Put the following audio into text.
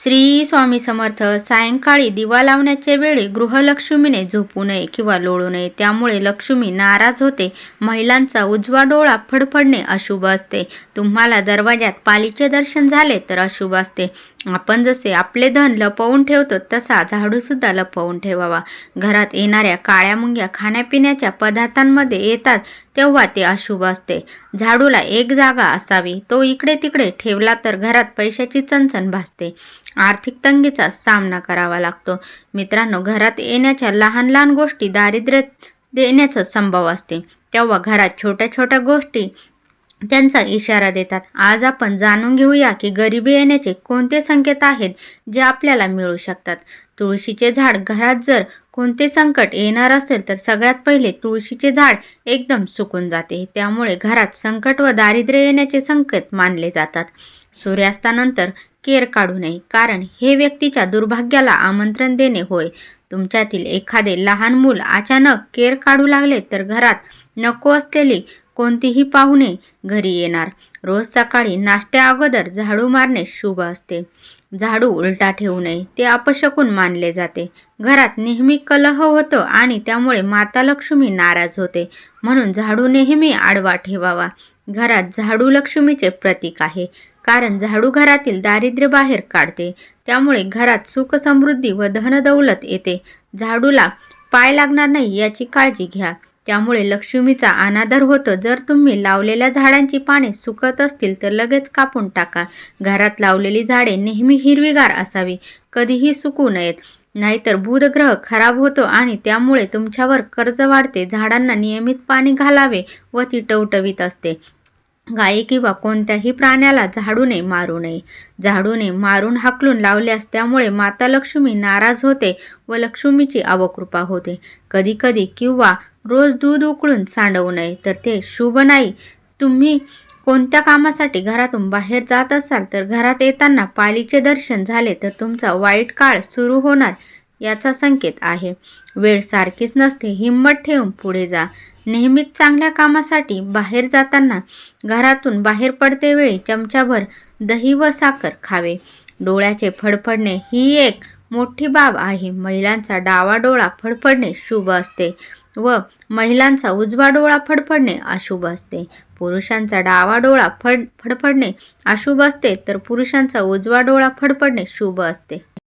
श्री स्वामी समर्थ सायंकाळी दिवा लावण्याच्या वेळी गृहलक्ष्मीने झोपू नये किंवा लोळू नये. त्यामुळे लक्ष्मी नाराज होते. महिलांचा उजवा डोळा फडफडणे अशुभ असते. तुम्हाला दरवाजात पालीचे दर्शन झाले तर अशुभ असते. आपण जसे आपले धन लपवून ठेवतो तसा झाडूसुद्धा लपवून ठेवावा. घरात येणाऱ्या काळ्या मुंग्या खाण्यापिण्याच्या पदार्थांमध्ये येतात तेव्हा ते अशुभ असते. झाडूला एक जागा असावी. तो इकडे तिकडे ठेवला तर घरात पैशाची चणचण भासते. आर्थिक तंगीचा सामना करावा लागतो. मित्रांनो घरात येण्याच्या लहान लहान गोष्टी दारिद्र्य देण्याचा संभव असते. तेव्हा घरात छोट्या छोट्या गोष्टी त्यांचा इशारा देतात. आज आपण जाणून घेऊया की गरिबी येण्याचे कोणते संकेत आहेत जे आपल्याला मिळू शकतात. तुळशीचे झाड घरात जर कोणते संकट येणार असेल तर सगळ्यात पहिले तुळशीचे झाड एकदम सुकून जाते. त्यामुळे घरात संकट व दारिद्र्य येण्याचे संकेत मानले जातात. सूर्यास्तानंतर केर काढू नये कारण हे व्यक्तीच्या दुर्भाग्याला आमंत्रण देणे होय. तुमच्यातील एखादे लहान मूल अचानक केर काढू लागले तर घरात नको असलेली कोणतीही पाहुणे घरी येणार. रोज सकाळी नाश्त्या अगोदर झाडू मारणे शुभ असते. झाडू उलटा ठेवू नये ते अपशकून मानले जाते. घरात नेहमी कलह होतो आणि त्यामुळे माता लक्ष्मी नाराज होते. म्हणून झाडू नेहमी आडवा ठेवावा. घरात झाडू लक्ष्मीचे प्रतीक आहे. कारण झाडू घरातील दारिद्र्य बाहेर काढते. त्यामुळे घरात सुख समृद्धी व धनदौलत येते. झाडूला पाय लागणार नाही याची काळजी घ्या. त्यामुळे लक्ष्मीचा अनादर होतो. जर तुम्ही लावलेल्या झाडांची पाने सुकत असतील तर लगेच कापून टाका. घरात लावलेली झाडे नेहमी हिरवीगार असावी. कधीही सुकू नयेत. नाहीतर बुधग्रह खराब होतो आणि त्यामुळे तुमच्यावर कर्ज वाढते. झाडांना नियमित पाणी घालावे व ती टवटवीत असते. गायी किंवा कोणत्याही प्राण्याला झाडूने मारू नये. झाडूने मारून हाकलून लावल्यास त्यामुळे माता लक्ष्मी नाराज होते व लक्ष्मीची अवकृपा होते. कधीकधी किंवा रोज दूध उकळून सांडवू नये. तर ते शुभ नाही. तुम्ही कोणत्या कामासाठी घरातून बाहेर जात असाल तर घरात येताना पालीचे दर्शन झाले तर तुमचा वाईट काळ सुरू होणार याचा संकेत आहे. वेळ सारखीच नसते. हिंमत ठेवून पुढे जा. नेहमीच चांगल्या कामासाठी बाहेर जाताना घरातून बाहेर पडते वेळी चमचाभर दही व साखर खावे. डोळ्याचे फडफडणे ही एक मोठी बाब आहे. महिलांचा डावा डोळा फडफडणे शुभ असते व महिलांचा उजवा डोळा फडफडणे अशुभ असते. पुरुषांचा डावा डोळा फड फडफडणे अशुभ असते तर पुरुषांचा उजवा डोळा फडफडणे शुभ असते.